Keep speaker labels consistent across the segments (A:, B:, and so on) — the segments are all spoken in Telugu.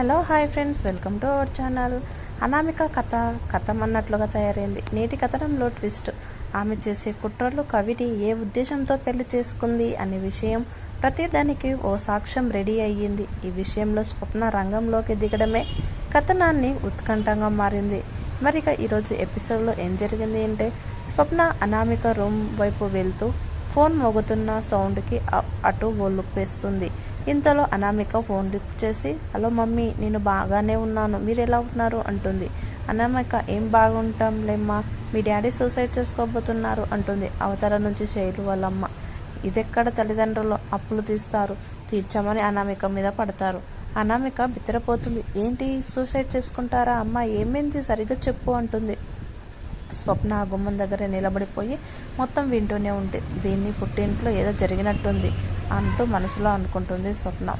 A: Hello hi friends welcome to our channel. Anamika కథ కథం అన్నట్లుగా తయారైంది. నేటి కథనంలో ట్విస్ట్. ఆమె చేసే కుట్రలు కవిని ఏ ఉద్దేశంతో పెళ్ళి చేసుకుంది అనే విషయం ప్రతిదానికి ఓ సాక్ష్యం రెడీ అయ్యింది. ఈ విషయంలో స్వప్న రంగంలోకి దిగడమే కథనాన్ని ఉత్కంఠంగా మారింది. మరిక ఈరోజు ఎపిసోడ్లో ఏం జరిగింది అంటే స్వప్న అనామిక రూమ్ వైపు వెళ్తూ ఫోన్ మోగుతున్న సౌండ్కి అ- అటు వేస్తుంది. ఇంతలో అనామిక ఫోన్ లిఫ్ట్ చేసి హలో మమ్మీ నేను బాగానే ఉన్నాను. మీరు ఎలా ఉంటున్నారు అంటుంది. అనామిక ఏం బాగుంటాంలేమ్మా. మీ డాడీ సూసైడ్ చేసుకోబోతున్నారు. అంటుంది. అవతల నుంచి శైలు వాళ్ళమ్మ. ఇదెక్కడ తల్లిదండ్రులు అప్పులు తీస్తారు? తీర్చమని అనామిక మీద పడతారు. అనామిక బిత్తరపోతుంది. ఏంటి? సూసైడ్ చేసుకుంటారా? అమ్మ ఏమైంది? సరిగ్గా చెప్పు అంటుంది. స్వప్న గుమ్మం దగ్గర నిలబడిపోయి మొత్తం వింటూనే ఉంది. దీన్ని పుట్టింట్లో ఏదో జరిగినట్టుంది. అంటూ మనసులో అనుకుంటుంది స్వప్న.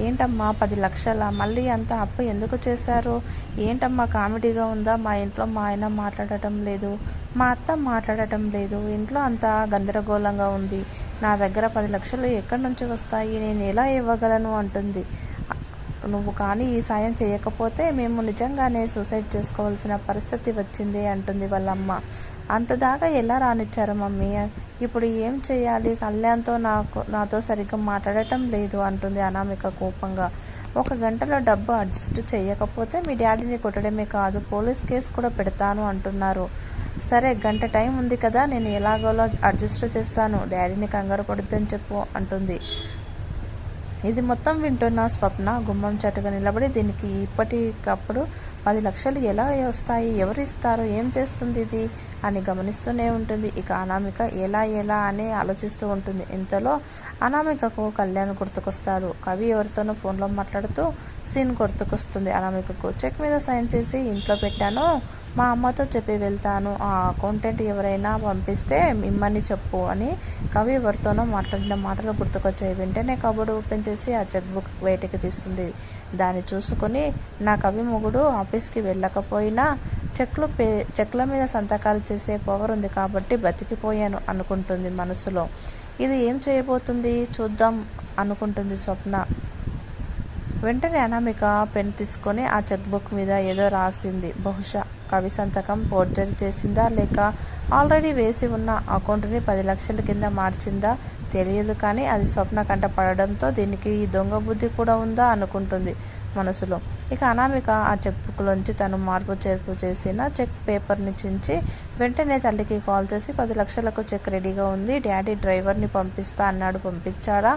A: ఏంటమ్మా పది లక్షల? మళ్ళీ అంత అప్పు ఎందుకు చేశారు? ఏంటమ్మా కామెడీగా ఉందా? మా ఇంట్లో మా ఆయన మాట్లాడటం లేదు. మా అత్త మాట్లాడటం లేదు. ఇంట్లో అంత గందరగోళంగా ఉంది. నా దగ్గర పది లక్షలు ఎక్కడి నుంచి వస్తాయి? నేను ఎలా ఇవ్వగలను? అంటుంది. నువ్వు కానీ ఈ సాయం చేయకపోతే మేము నిజంగానే సూసైడ్ చేసుకోవాల్సిన పరిస్థితి వచ్చింది అంటుంది వాళ్ళమ్మ. అంతదాకా ఎలా రానిచ్చారు మమ్మీ? ఇప్పుడు ఏం చేయాలి? కళ్యాణ్తో నాకు నాతో సరిగ్గా మాట్లాడటం లేదు అంటుంది అనామిక కోపంగా. ఒక గంటలో డబ్బు అడ్జస్ట్ చేయకపోతే మీ డాడీని కొట్టడమే కాదు పోలీస్ కేసు కూడా పెడతాను అంటున్నారు. సరే గంట టైం ఉంది కదా నేను ఎలాగోలో అడ్జస్ట్ చేస్తాను. డాడీని కంగారు పడుద్దని చెప్పు అంటుంది. ఇది మొత్తం వింటున్న స్వప్న గుమ్మం చటుగా నిలబడి దీనికి ఇప్పటికప్పుడు పది లక్షలు ఎలా వస్తాయి ఎవరు ఇస్తారు ఏం చేస్తుంది ఇది అని గమనిస్తూనే ఉంటుంది. ఇక అనామిక ఎలా ఎలా అని ఆలోచిస్తూ ఉంటుంది. ఇంతలో అనామికకు కళ్యాణ్ గుర్తుకొస్తాడు. కవి ఎవరితోనో ఫోన్లో మాట్లాడుతూ సీన్ గుర్తుకొస్తుంది. అనామికకు చెక్ మీద సైన్ చేసి ఇంట్లో పెట్టాను మా అమ్మతో చెప్పి వెళ్తాను. ఆ అకౌంటెంట్ ఎవరైనా పంపిస్తే మిమ్మల్ని చెప్పు అని కవి ఎవరితోనో మాట్లాడిన మాటలు గుర్తుకొచ్చాయి. వెంటనే కబోర్డు ఓపెన్ చేసి ఆ చెక్ బుక్ బయటకి తీస్తుంది. దాన్ని చూసుకొని నా కవి మొగుడు ఆఫీస్కి వెళ్ళకపోయినా చెక్లు పే చెక్ల మీద సంతకాలు చేసే పవర్ ఉంది కాబట్టి బతికిపోయాను అనుకుంటుంది మనసులో. ఇది ఏం చేయబోతుంది? చూద్దాం అనుకుంటుంది స్వప్న. వెంటనే అనామిక పెన్ తీసుకొని ఆ చెక్ బుక్ మీద ఏదో రాసింది. బహుశా కవి సంతకం ఫోర్జరీ చేసిందా లేక ఆల్రెడీ వేసి ఉన్న అకౌంట్ని పది లక్షల కింద మార్చిందా తెలియదు కానీ అది స్వప్న కంట పడడంతో దీనికి ఈ దొంగ బుద్ధి కూడా ఉందా అనుకుంటుంది మనసులో. ఇక అనామిక ఆ చెక్ బుక్లోంచి తను మార్పు చేర్పు చేసిన చెక్ పేపర్ని చించి వెంటనే తల్లికి కాల్ చేసి పది లక్షలకు చెక్ రెడీగా ఉంది డాడీ డ్రైవర్ని పంపిస్తా అన్నాడు పంపించాడా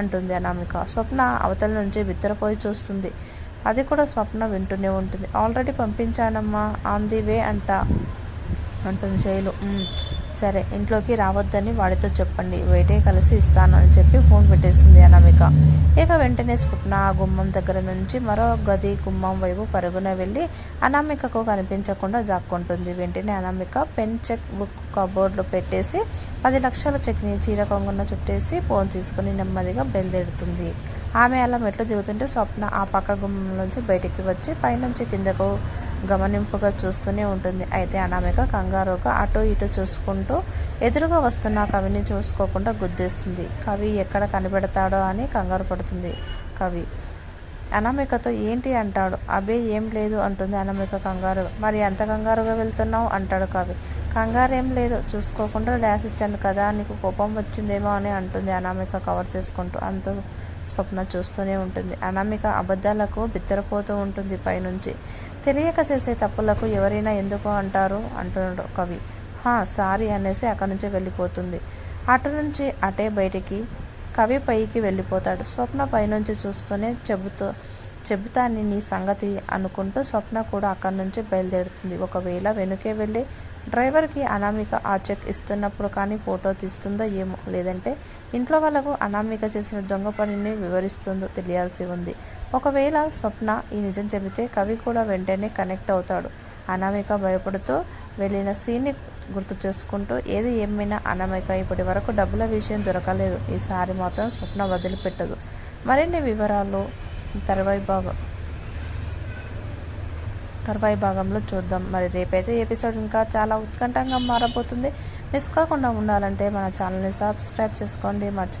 A: అంటుంది అనామిక. స్వప్న అవతల నుంచి బిత్తరపోయి చూస్తుంది. అది కూడా స్వప్న వింటూనే ఉంటుంది. ఆల్రెడీ పంపించానమ్మా ఆన్ ది వే అంట. అంటుంది శైలు. సరే ఇంట్లోకి రావద్దని వాడితో చెప్పండి. వెయిటే కలిసి ఇస్తాను అని చెప్పి ఫోన్ పెట్టేసింది అనామిక. ఇక వెంటనే స్వప్న ఆ గుమ్మం దగ్గర నుంచి మరో గది గుమ్మం వైపు పరుగున వెళ్ళి అనామికకు కనిపించకుండా దాక్కుంటుంది వెంటనే అనామిక పెన్ చెక్ బుక్ కబోర్డ్లో పెట్టేసి పది లక్షల చెక్ని చీర కొంగున చుట్టేసి ఫోన్ తీసుకుని నెమ్మదిగా బయలుదేరుతుంది. ఆమె అలా మెట్లు దిగుతుంటే స్వప్న ఆ పక్క గుమ్మంలోంచి బయటికి వచ్చి పైనుంచి కిందకు గమనింపుగా చూస్తూనే ఉంటుంది. అయితే అనామిక కంగారుగా అటు ఇటు చూసుకుంటూ ఎదురుగా వస్తున్న కవిని చూసుకోకుండా గుద్దేస్తుంది. కవి ఎక్కడ కనిపెడతాడో అని కంగారు పడుతుంది. కవి అనామికతో ఏంటి అంటాడు? అబే ఏం లేదు అంటుంది అనామిక కంగారు. మరి ఎంత కంగారుగా వెళ్తున్నావు? అంటాడు కవి. కంగారు ఏం లేదు చూసుకోకుండా డ్యాన్స్ ఇచ్చాను కదా నీకు కోపం వచ్చిందేమో అని అంటుంది అనామిక కవర్ చేసుకుంటూ. అంత స్వప్న చూస్తూనే ఉంటుంది. అనామిక అబద్ధాలకు బిత్తరపోతూ ఉంటుంది పైనుంచి. తెలియక చేసే తప్పులకు ఎవరైనా ఎందుకు అంటారు? అంటున్నాడు కవి. హా సారీ అనేసి అక్కడి నుంచి వెళ్ళిపోతుంది. అటు నుంచి అటే బయటికి కవి పైకి వెళ్ళిపోతాడు. స్వప్న పైనుంచి చూస్తూనే చెబుతూ చెబుతాను నీ సంగతి అనుకుంటూ స్వప్న కూడా అక్కడి నుంచి బయలుదేరుతుంది. ఒకవేళ వెనుకే వెళ్ళి డ్రైవర్కి అనామిక ఆ చెక్ ఇస్తున్నప్పుడు కానీ ఫోటో తీస్తుందో ఏమో లేదంటే ఇంట్లో వాళ్ళకు అనామిక చేసిన దొంగ పనిని వివరిస్తుందో తెలియాల్సి ఉంది. ఒకవేళ స్వప్న ఈ నిజం చెబితే కవి కూడా వెంటనే కనెక్ట్ అవుతాడు. అనామిక భయపడుతూ వెళ్ళిన సీన్ని గుర్తు చేసుకుంటూ ఏది ఏమైనా అనామిక ఇప్పటి వరకు డబ్బుల విషయం దొరకలేదు. ఈసారి మాత్రం స్వప్న వదిలిపెట్టదు. మరిన్ని వివరాలు తర్వాయి భాగం తర్వాయి భాగంలో చూద్దాం. మరి రేపైతే ఎపిసోడ్ ఇంకా చాలా ఉత్కంఠంగా మారబోతుంది. మిస్ కాకుండా ఉండాలంటే మన ఛానల్ని సబ్స్క్రైబ్ చేసుకోండి. మర్చి